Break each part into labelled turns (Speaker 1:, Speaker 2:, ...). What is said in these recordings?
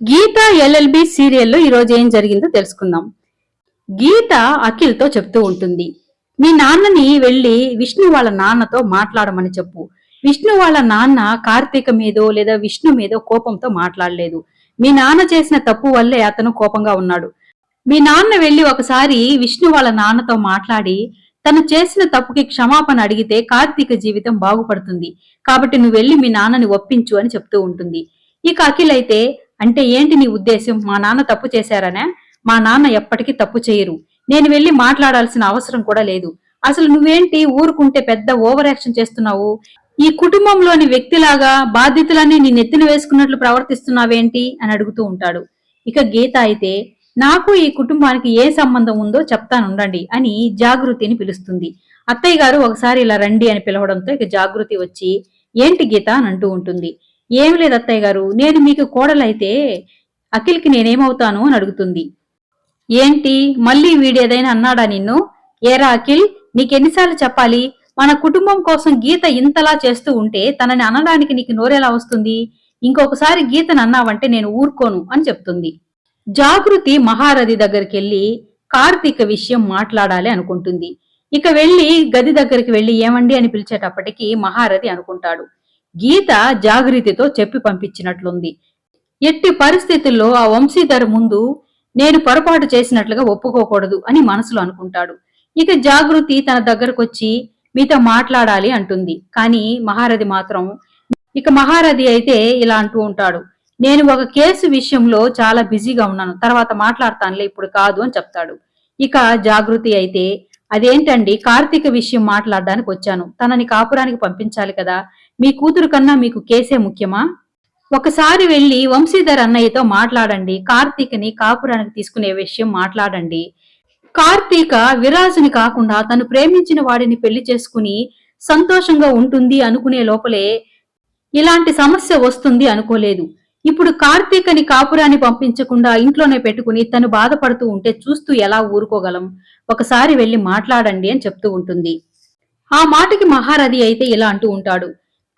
Speaker 1: గీత LLB సీరియల్లో ఈరోజు ఏం జరిగిందో తెలుసుకుందాం. గీత అఖిల్తో చెప్తూ ఉంటుంది మీ నాన్నని వెళ్ళి విష్ణు వాళ్ళ నాన్నతో మాట్లాడమని చెప్పు. విష్ణు వాళ్ళ నాన్న కార్తీక మీదో లేదా విష్ణు మీదో కోపంతో మాట్లాడలేదు. మీ నాన్న చేసిన తప్పు వల్లే అతను కోపంగా ఉన్నాడు. మీ నాన్న వెళ్ళి ఒకసారి విష్ణు వాళ్ళ నాన్నతో మాట్లాడి తను చేసిన తప్పుకి క్షమాపణ అడిగితే కార్తీక జీవితం బాగుపడుతుంది. కాబట్టి నువ్వు వెళ్ళి మీ నాన్నని ఒప్పించు అని చెప్తూ ఉంటుంది. ఇక అఖిల్ అయితే అంటే ఏంటి నీ ఉద్దేశం మా నాన్న తప్పు చేశారనే? మా నాన్న ఎప్పటికీ తప్పు చేయరు. నేను వెళ్ళి మాట్లాడాల్సిన అవసరం కూడా లేదు. అసలు నువ్వేంటి ఊరుకుంటే పెద్ద ఓవర్ యాక్షన్ చేస్తున్నావు? ఈ కుటుంబంలోని వ్యక్తిలాగా బాధ్యతలన్నీ నీ నెత్తిన వేసుకున్నట్లు ప్రవర్తిస్తున్నావేంటి? అని అడుగుతూ ఉంటాడు. ఇక గీత అయితే నాకు ఈ కుటుంబానికి ఏ సంబంధం ఉందో చెప్తానుండండి అని జాగృతిని పిలుస్తుంది. అత్తయ్య గారు ఒకసారి ఇలా రండి అని పిలవడంతో ఇక జాగృతి వచ్చి ఏంటి గీత? అని అంటూ ఉంటుంది. ఏం లేదు అత్తయ్య గారు నేను మీకు కోడలైతే అఖిల్కి నేనేమవుతాను అని అడుగుతుంది. ఏంటి మళ్ళీ వీడేదైనా అన్నాడా నిన్ను? ఏరా అఖిల్ నీకెన్నిసార్లు చెప్పాలి? మన కుటుంబం కోసం గీత ఇంతలా చేస్తూ ఉంటే తనని అనడానికి నీకు నోరెలా వస్తుంది? ఇంకొకసారి గీతను అన్నావంటే నేను ఊరుకోను అని చెప్తుంది. జాగృతి మహారథి దగ్గరికి వెళ్ళి కార్తీక విషయం మాట్లాడాలి అనుకుంటుంది. ఇక వెళ్ళి గది దగ్గరికి వెళ్ళి ఏమండి అని పిలిచేటప్పటికి మహారథి అనుకుంటాడు. గీత జాగృతితో చెప్పి పంపించినట్లుంది. ఎట్టి పరిస్థితుల్లో ఆ వంశీధర్ ముందు నేను పొరపాటు చేసినట్లుగా ఒప్పుకోకూడదు అని మనసులో అనుకుంటాడు. ఇక జాగృతి తన దగ్గరకొచ్చి మీతో మాట్లాడాలి అంటుంది. కానీ మహారథి మాత్రం ఇక మహారథి అయితే ఇలా అంటూ ఉంటాడు. నేను ఒక కేసు విషయంలో చాలా బిజీగా ఉన్నాను. తర్వాత మాట్లాడతానులే ఇప్పుడు కాదు అని చెప్తాడు. ఇక జాగృతి అయితే అదేంటండి కార్తీక విషయం మాట్లాడడానికి వచ్చాను. తనని కాపురానికి పంపించాలి కదా. మీ కూతురు కన్నా మీకు కేసే ముఖ్యమా? ఒకసారి వెళ్ళి వంశీధర్ అన్నయ్యతో మాట్లాడండి. కార్తీకని కాపురానికి తీసుకునే విషయం మాట్లాడండి. కార్తీక విరాజుని కాకుండా తను ప్రేమించిన వాడిని పెళ్ళి చేసుకుని సంతోషంగా ఉంటుంది అనుకునే లోపలే ఇలాంటి సమస్య వస్తుంది అనుకోలేదు. ఇప్పుడు కార్తీకని కాపురాన్ని పంపించకుండా ఇంట్లోనే పెట్టుకుని తను బాధపడుతూ ఉంటే చూస్తూ ఎలా ఊరుకోగలం? ఒకసారి వెళ్ళి మాట్లాడండి అని చెప్తూ ఉంటుంది. ఆ మాటకి మహారథి అయితే ఇలా అంటూ ఉంటాడు.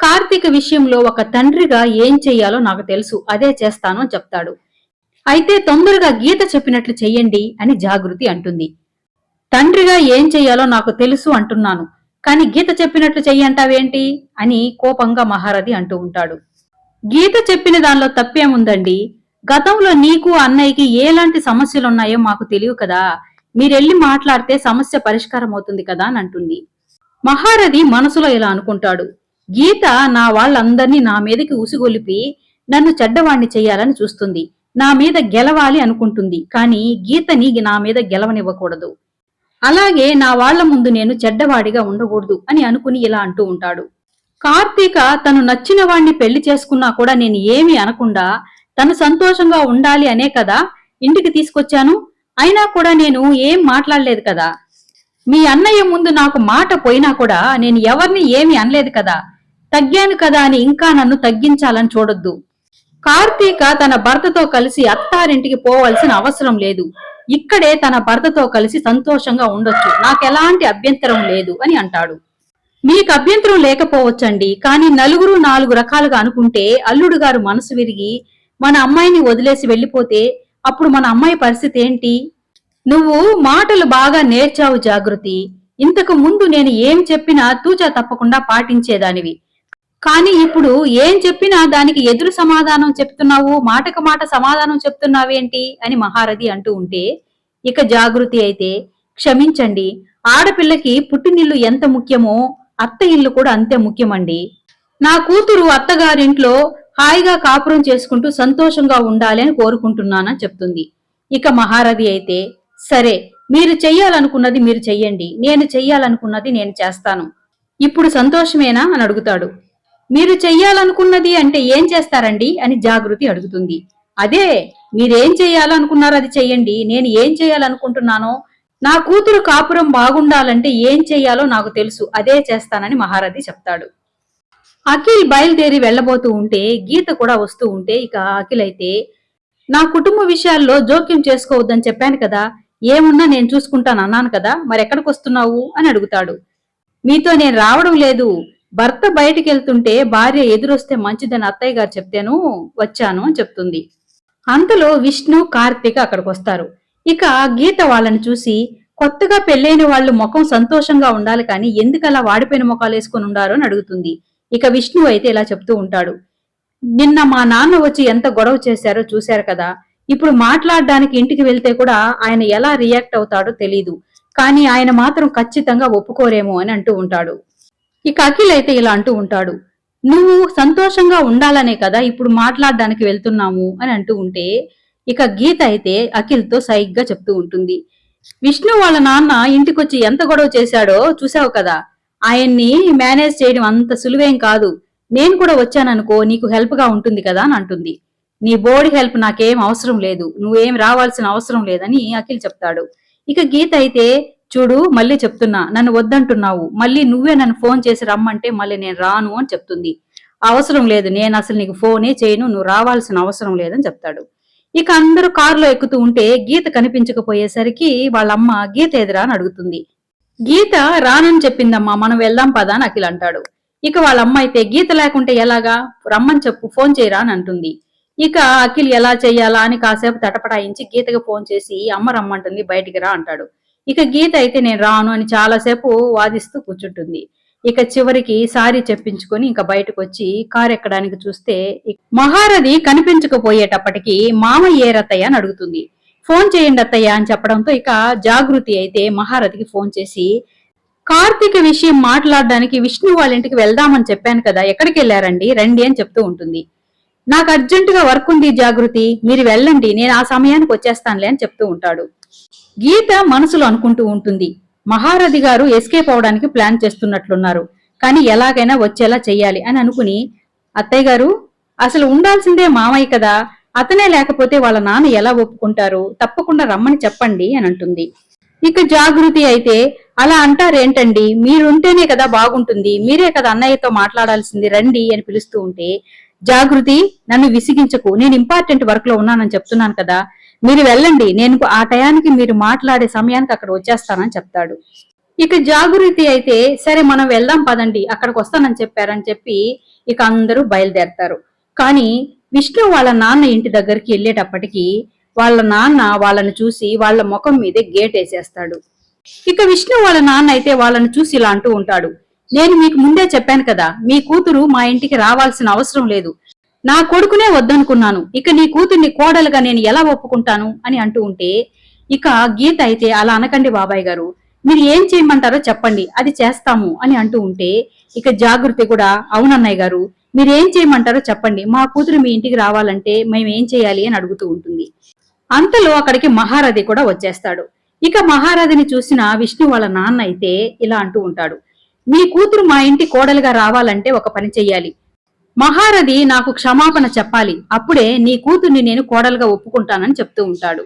Speaker 1: కార్తీక విషయంలో ఒక తండ్రిగా ఏం చెయ్యాలో నాకు తెలుసు అదే చేస్తాను చెప్తాడు. అయితే తొందరగా గీత చెప్పినట్లు చెయ్యండి అని జాగృతి అంటుంది. తండ్రిగా ఏం చెయ్యాలో నాకు తెలుసు అంటున్నాను కాని గీత చెప్పినట్లు చెయ్యంటావేంటి అని కోపంగా మహారథి అంటూ ఉంటాడు. గీత చెప్పిన దానిలో తప్పేముందండి? గతంలో నీకు అన్నయ్యకి ఎలాంటి సమస్యలున్నాయో మాకు తెలియదు కదా. మీరెళ్ళి మాట్లాడితే సమస్య పరిష్కారం అవుతుంది కదా అని అంటుంది. మహారథి మనసులో ఇలా అనుకుంటాడు. గీత నా వాళ్ళందర్నీ నా మీదకి ఉసిగొలిపి నన్ను చెడ్డవాణ్ణి చేయాలని చూస్తుంది. నా మీద గెలవాలి అనుకుంటుంది. కానీ గీతని నా మీద గెలవనివ్వకూడదు. అలాగే నా వాళ్ళ ముందు నేను చెడ్డవాడిగా ఉండకూడదు అని అనుకుని ఇలా అంటూ ఉంటాడు. కార్తీక తను నచ్చిన వాణ్ణి పెళ్ళి చేసుకున్నా కూడా నేను ఏమీ అనకుండా తను సంతోషంగా ఉండాలి అనే కదా ఇంటికి తీసుకొచ్చాను. అయినా కూడా నేను ఏం మాట్లాడలేదు కదా. మీ అన్నయ్య ముందు నాకు మాట పోయినా కూడా నేను ఎవరిని ఏమీ అనలేదు కదా. తగ్గాను కదా అని ఇంకా నన్ను తగ్గించాలని చూడొద్దు. కార్తీక తన భర్తతో కలిసి అత్తారింటికి పోవలసిన అవసరం లేదు. ఇక్కడే తన భర్తతో కలిసి సంతోషంగా ఉండొచ్చు. నాకెలాంటి అభ్యంతరం లేదు అని అంటాడు. మీకు అభ్యంతరం లేకపోవచ్చండి. కానీ నలుగురు నాలుగు రకాలుగా అనుకుంటే అల్లుడు గారు మనసు విరిగి మన అమ్మాయిని వదిలేసి వెళ్ళిపోతే అప్పుడు మన అమ్మాయి పరిస్థితి ఏంటి? నువ్వు మాటలు బాగా నేర్చావు జాగృతి. ఇంతకు ముందు నేను ఏం చెప్పినా తూచా తప్పకుండా పాటించేదానివి. కానీ ఇప్పుడు ఏం చెప్పినా దానికి ఎదురు సమాధానం చెప్తున్నావు మాటకు మాట సమాధానం చెప్తున్నావేంటి అని మహారథి అంటూ ఉంటే ఇక జాగృతి అయితే క్షమించండి ఆడపిల్లకి పుట్టినిల్లు ఎంత ముఖ్యమో అత్త ఇల్లు కూడా అంతే ముఖ్యమండి. నా కూతురు అత్తగారింట్లో హాయిగా కాపురం చేసుకుంటూ సంతోషంగా ఉండాలి అని కోరుకుంటున్నానని చెప్తుంది. ఇక మహారథి అయితే సరే మీరు చెయ్యాలనుకున్నది మీరు చెయ్యండి నేను చెయ్యాలనుకున్నది నేను చేస్తాను. ఇప్పుడు సంతోషమేనా అని అడుగుతాడు. మీరు చెయ్యాలనుకున్నది అంటే ఏం చేస్తారండి? అని జాగృతి అడుగుతుంది. అదే మీరేం చేయాలనుకున్నారో అది చెయ్యండి. నేను ఏం చేయాలనుకుంటున్నానో నా కూతురు కాపురం బాగుండాలంటే ఏం చెయ్యాలో నాకు తెలుసు. అదే చేస్తానని మహారథి చెప్తాడు. అఖిల్ బయలుదేరి వెళ్ళబోతూ ఉంటే గీత కూడా వస్తూ ఉంటే ఇక అఖిల్ అయితే నా కుటుంబ విషయాల్లో జోక్యం చేసుకోవద్దని చెప్పాను కదా. ఏమున్నా నేను చూసుకుంటాను అన్నాను కదా. మరి ఎక్కడికి వస్తున్నావు? అని అడుగుతాడు. మీతో నేను రావడం లేదు. భర్త బయటికి వెళ్తుంటే భార్య ఎదురొస్తే మంచిదని అత్తయ్య గారు చెప్తేను వచ్చాను అని చెప్తుంది. అంతలో విష్ణు కార్తీక్ అక్కడికి వస్తారు ఇక గీత వాళ్ళని చూసి కొత్తగా పెళ్ళైన వాళ్ళు ముఖం సంతోషంగా ఉండాలి కానీ ఎందుకలా వాడిపోయిన ముఖాలు వేసుకొని ఉండారో అని అడుగుతుంది. ఇక విష్ణు అయితే ఇలా చెప్తూ ఉంటాడు. నిన్న మా నాన్న వచ్చి ఎంత గొడవ చేశారో చూశారు కదా. ఇప్పుడు మాట్లాడడానికి ఇంటికి వెళ్తే కూడా ఆయన ఎలా రియాక్ట్ అవుతాడో తెలీదు. కానీ ఆయన మాత్రం ఖచ్చితంగా ఒప్పుకోరేమో అని అంటూ ఉంటాడు. ఇక అఖిల్ అయితే ఇలా అంటూ ఉంటాడు నువ్వు సంతోషంగా ఉండాలనే కదా ఇప్పుడు మాట్లాడడానికి వెళ్తున్నాము అని అంటూ ఉంటే ఇక గీత అయితే అఖిల్తో సైగ్గా చెప్తూ ఉంటుంది. విష్ణు వాళ్ళ నాన్న ఇంటికొచ్చి ఎంత గొడవ చేశాడో చూసావు కదా ఆయన్ని మేనేజ్ చేయడం అంత సులువేం కాదు. నేను కూడా వచ్చాననుకో నీకు హెల్ప్గా ఉంటుంది కదా అని అంటుంది. నీ బోర్డ్ హెల్ప్ నాకేం అవసరం లేదు నువ్వేం రావాల్సిన అవసరం లేదని అఖిల్ చెప్తాడు. ఇక గీత అయితే చూడు మళ్ళీ చెప్తున్నా నన్ను వద్దంటున్నావు. మళ్ళీ నువ్వే నన్ను ఫోన్ చేసి రమ్మంటే మళ్ళీ నేను రాను అని చెప్తుంది. అవసరం లేదు నేను అసలు నీకు ఫోనే చేయను నువ్వు రావాల్సిన అవసరం లేదని చెప్తాడు. ఇక అందరూ కారులో ఎక్కుతూ ఉంటే గీత కనిపించకపోయేసరికి వాళ్ళమ్మ గీత ఎదురా? అని అడుగుతుంది. గీత రానని చెప్పిందమ్మా మనం వెళ్దాం పదా? అని అఖిల్ అంటాడు. ఇక వాళ్ళ అమ్మ అయితే గీత లేకుంటే ఎలాగా? రమ్మని చెప్పు ఫోన్ చేయరా? అని అంటుంది. ఇక అఖిల్ ఎలా చెయ్యాలా? అని కాసేపు తటపటాయించి గీతకి ఫోన్ చేసి అమ్మ రమ్మంటుంది బయటికి రా అంటాడు. ఇక గీత అయితే నేను రాను అని చాలాసేపు వాదిస్తూ కూర్చుంటుంది. ఇక చివరికి సారీ చెప్పించుకొని ఇంకా బయటకు వచ్చి కారు ఎక్కడానికి చూస్తే మహారథి కనిపించకపోయేటప్పటికి మామ ఏ రత్తయ్య అని అడుగుతుంది. ఫోన్ చేయండి అత్తయ్య అని చెప్పడంతో ఇక జాగృతి అయితే మహారథికి ఫోన్ చేసి కార్తీక విషయం మాట్లాడడానికి విష్ణు వాళ్ళ ఇంటికి వెళ్దామని చెప్పాను కదా ఎక్కడికి వెళ్ళారండి? రండి అని చెప్తూ ఉంటుంది. నాకు అర్జెంటుగా వర్క్ ఉంది జాగృతి మీరు వెళ్ళండి నేను ఆ సమయానికి వచ్చేస్తానులే అని చెప్తూ ఉంటాడు. గీత మనసులో అనుకుంటూ ఉంటుంది మహారథి గారు ఎస్కేప్ అవడానికి ప్లాన్ చేస్తున్నట్లున్నారు కానీ ఎలాగైనా వచ్చేలా చెయ్యాలి అని అనుకుని అత్తయ్య గారు అసలు ఉండాల్సిందే మామయ్య కదా అతనే లేకపోతే వాళ్ళ నాన్న ఎలా ఒప్పుకుంటారు తప్పకుండా రమ్మని చెప్పండి అని అంటుంది. ఇక జాగృతి అయితే అలా అంటారేంటండి మీరుంటేనే కదా బాగుంటుంది మీరే కదా అన్నయ్యతో మాట్లాడాల్సింది రండి అని పిలుస్తూ ఉంటే జాగృతి నన్ను విసిగించకు. నేను ఇంపార్టెంట్ వర్క్లో ఉన్నానని చెప్తున్నాను కదా. మీరు వెళ్ళండి. నేను ఆ టయానికి మీరు మాట్లాడే సమయానికి అక్కడ వచ్చేస్తానని చెప్తాడు. ఇక జాగృతి అయితే సరే మనం వెళ్దాం పదండి అక్కడికి వస్తానని చెప్పారని చెప్పి ఇక అందరూ బయలుదేరతారు. కానీ విష్ణు వాళ్ళ నాన్న ఇంటి దగ్గరికి వెళ్ళేటప్పటికి వాళ్ళ నాన్న వాళ్ళని చూసి వాళ్ళ ముఖం మీదే గేట్ వేసేస్తాడు. ఇక విష్ణు వాళ్ళ నాన్న అయితే వాళ్ళని చూసి ఇలా అంటూ ఉంటాడు. నేను మీకు ముందే చెప్పాను కదా మీ కూతురు మా ఇంటికి రావాల్సిన అవసరం లేదు. నా కొడుకునే వద్దనుకున్నాను. ఇక నీ కూతుర్ని కోడలుగా నేను ఎలా ఒప్పుకుంటాను? అని అంటూ ఉంటే ఇక గీత అయితే అలా అనకండి బాబాయ్ గారు. మీరు ఏం చేయమంటారో చెప్పండి అది చేస్తాము అని అంటూ ఉంటే ఇక జాగృతి కూడా అవునన్నయ్య గారు మీరు ఏం చేయమంటారో చెప్పండి. మా కూతురు మీ ఇంటికి రావాలంటే మేము ఏం చేయాలి అని అడుగుతూ ఉంటుంది. అంతలో అక్కడికి మహారథి కూడా వచ్చేస్తాడు. ఇక మహారథిని చూసిన విష్ణు వాళ్ళ నాన్న అయితే ఇలా అంటూ ఉంటాడు. మీ కూతురు మా ఇంటి కోడలుగా రావాలంటే ఒక పని చెయ్యాలి. మహారథి నాకు క్షమాపణ చెప్పాలి. అప్పుడే నీ కూతుర్ని నేను కోడలుగా ఒప్పుకుంటానని చెప్తూ ఉంటాడు.